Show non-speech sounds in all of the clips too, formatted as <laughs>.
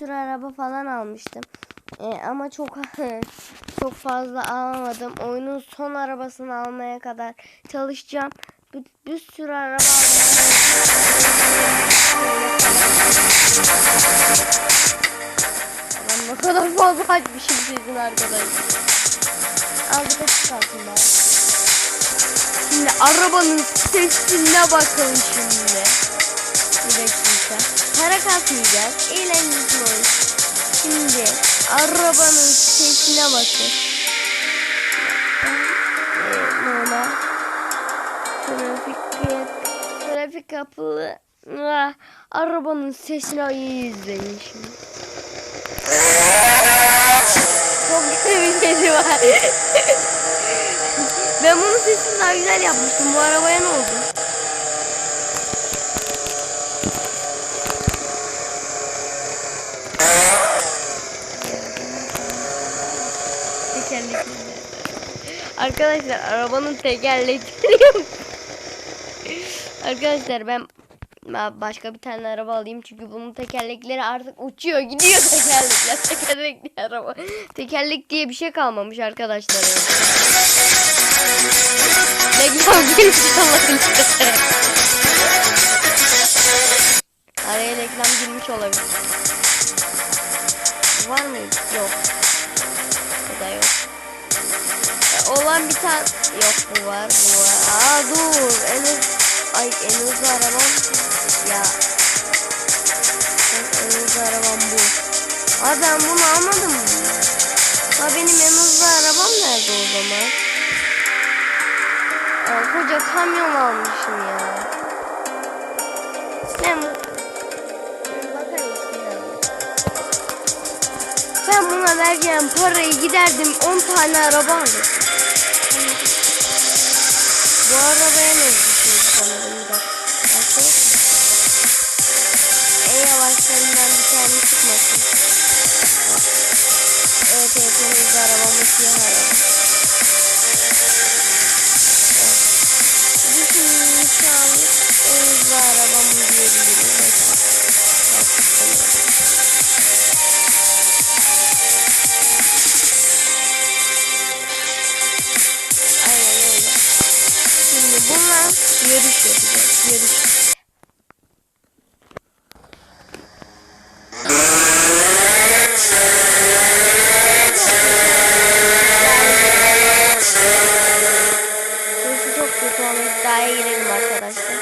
sürü araba falan almıştım. E, ama çok <laughs> çok fazla alamadım. Oyunun son arabasını almaya kadar çalışacağım. Bir, bir sürü araba almaya ne kadar fazla açmışım sizin arkadaşlar. Aldık açık kalsın bari. Şimdi arabanın sesine bakın şimdi. Para kasmayacağız. Eğlenceli oyun. Şimdi arabanın sesine bakın. Normal. Trafik trafik kapılı. Ah, Arabanın sesini iyi izleyin şimdi. Çok güzel bir sesi var. <laughs> ben bunun sesini daha güzel yapmıştım. Bu arabaya ne oldu? Arkadaşlar arabanın tekerlekleri Arkadaşlar ben başka bir tane araba alayım. Çünkü bunun tekerlekleri artık uçuyor gidiyor. <laughs> Tekerlekler tekerlekli araba. Tekerlek diye bir şey kalmamış arkadaşlar. Reklam girmiş olabilir araya reklam girmiş olabilir. Var mı? Yok. Bu da yok olan bir tane yok bu var bu var aa dur en hızlı ay en hızlı arabam ya en hızlı arabam bu Aa ben bunu almadım mı? Ha benim en hızlı arabam nerede o zaman? Aa, koca kamyon almışım ya. Ya? Ben buna vereceğim parayı giderdim 10 tane araba alırdım. What arada en hızlısıyız sanırım. Yarış. Çok kötü ama iddiaya girelim arkadaşlar.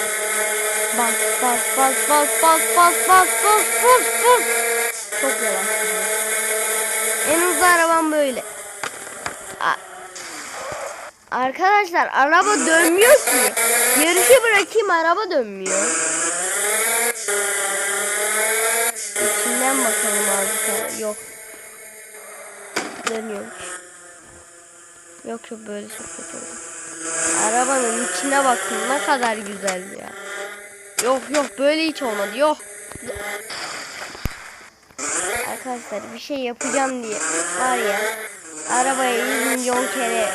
Bas bas bas bas bas bas bas bas bas bas. Çok yavaş. En hızlı arabam böyle. Arkadaşlar araba dönmüyor ki. Yarışı bırakayım araba dönmüyor. İçinden bakalım azıcık. Yok. Dönüyormuş. Yok yok böyle çok kötü oldu. Arabanın içine bakın ne kadar güzel ya. Yok yok böyle hiç olmadı yok. Arkadaşlar bir şey yapacağım diye var ya arabaya 100 milyon kere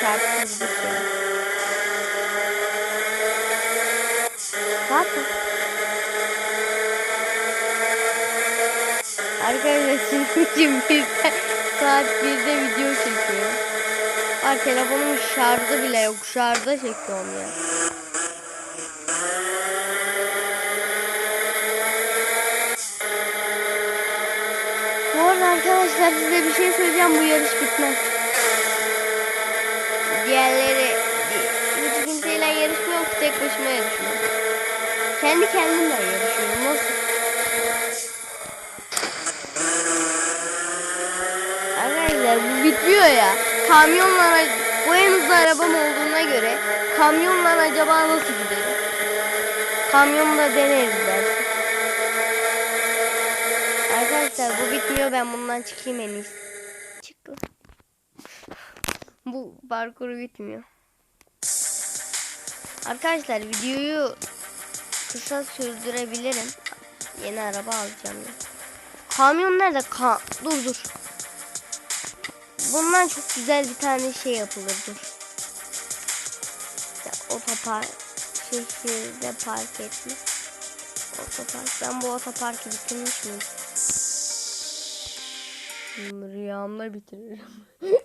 çarptırdık ya. Zaten. Arkadaşlar sizin için bir de saat 1'de video çekiyor. Var telefonumun şarjı bile yok. Şarjda çekiyorum ya. Bu arada arkadaşlar size bir şey söyleyeceğim. Bu yarış bitmez. Kendi kendimle yarışıyorum. Nasıl? Arkadaşlar bu bitiyor ya. Kamyonla bu en arabam olduğuna göre kamyonla acaba nasıl giderim? Kamyonla deneriz belki. Arkadaşlar bu bitmiyor ben bundan çıkayım en iyisi. Çık. Bu parkuru bitmiyor. Arkadaşlar videoyu kısa sürdürebilirim. Yeni araba alacağım ya. Kamyon nerede? Ka dur dur. Bundan çok güzel bir tane şey yapılır dur. Ya, otopark şehirde park etme. Otopark. Ben bu otoparkı bitirmiş miyim? Hmm, Rüyamda bitiririm. <laughs>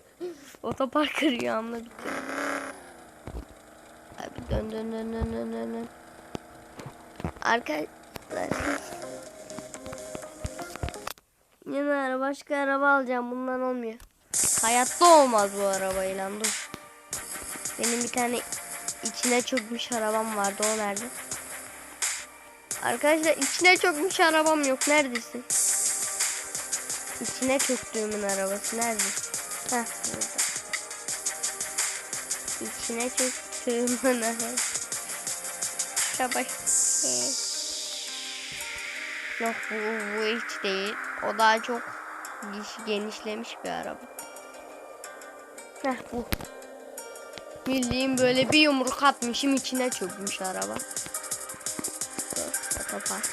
Otoparkı rüyamda bitiririm. Abi dön dön dön dön dön dön. Arkadaşlar. Yine araba başka araba alacağım. Bundan olmuyor. Hayatta olmaz bu arabayla dur. Benim bir tane içine çökmüş arabam vardı. O nerede? Arkadaşlar içine çökmüş arabam yok. Neredesin? İçine çöktüğümün arabası nerede? Heh burada. İçine çöktüğümün arabası. Araba. Ee. Yok bu, bu hiç değil. O daha çok geniş- genişlemiş bir araba. Heh bu. Bildiğim böyle bir yumruk atmışım içine çökmüş araba. Otopark.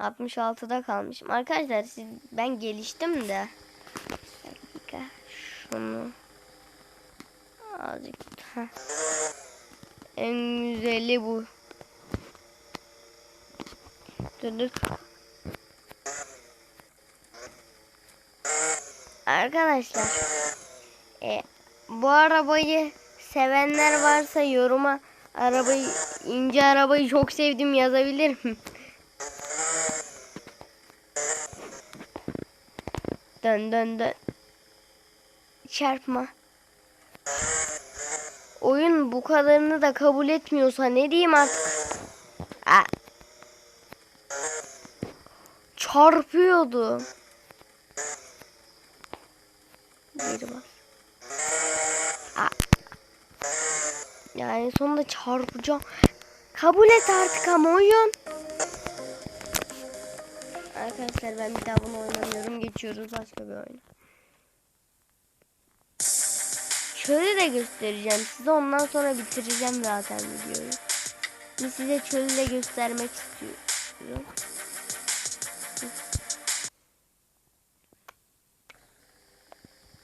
66'da kalmışım. Arkadaşlar siz, ben geliştim de. Bir dakika. Şunu. Heh. En güzeli bu. Döndük. Arkadaşlar. E, bu arabayı sevenler varsa yoruma arabayı ince arabayı çok sevdim yazabilir mi? Dön dön dön. Çarpma. Oyun bu kadarını da kabul etmiyorsa ne diyeyim artık? Aa. Çarpıyordu. Geri bas. Aa. Yani sonunda çarpacağım. Kabul et artık ama oyun. Arkadaşlar ben bir daha bunu oynamıyorum. Geçiyoruz başka bir oyuna. Çölü de göstereceğim size. Ondan sonra bitireceğim zaten videoyu. Şimdi size çölü de göstermek istiyorum.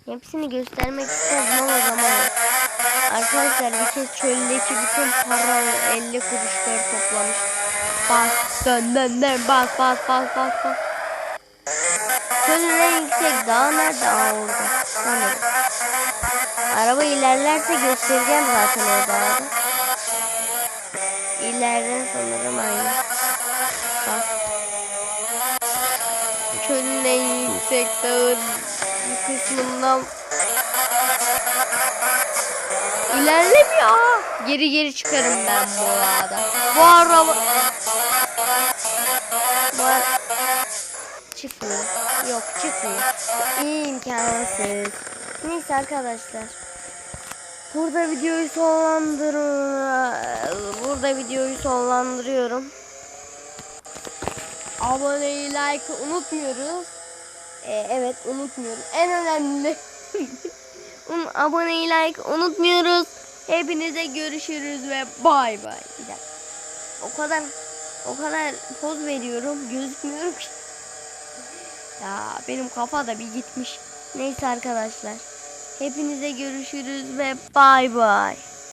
Hepsini göstermek istedim ama zaman. Arkadaşlar bir kez çöldeki bütün para 50 kuruşları toplamış. Bas dön dön dön bas bas bas bas bas. Çölün en yüksek dağı nerede? Aa orada. Sanırım. Araba ilerlerse göstereceğim zaten o dağı. İleriden sanırım aynı. Bak. Çölün en yüksek dağın kısmından İlerlemiyor. Geri geri çıkarım ben bu arada. Bu araba... Bu ara... Çıkmıyor. Yok çıkmıyor. İmkansız. Neyse arkadaşlar. Burada videoyu sonlandır... Burada videoyu sonlandırıyorum. Aboneyi like unutmuyoruz. Ee, evet unutmuyoruz. En önemli <laughs> aboneyi like unutmuyoruz. Hepinize görüşürüz ve bay bay. Bir. O kadar o kadar poz veriyorum gözükmüyorum ki. Ya benim kafa da bir gitmiş. Neyse arkadaşlar. Hepinize görüşürüz ve bay bay.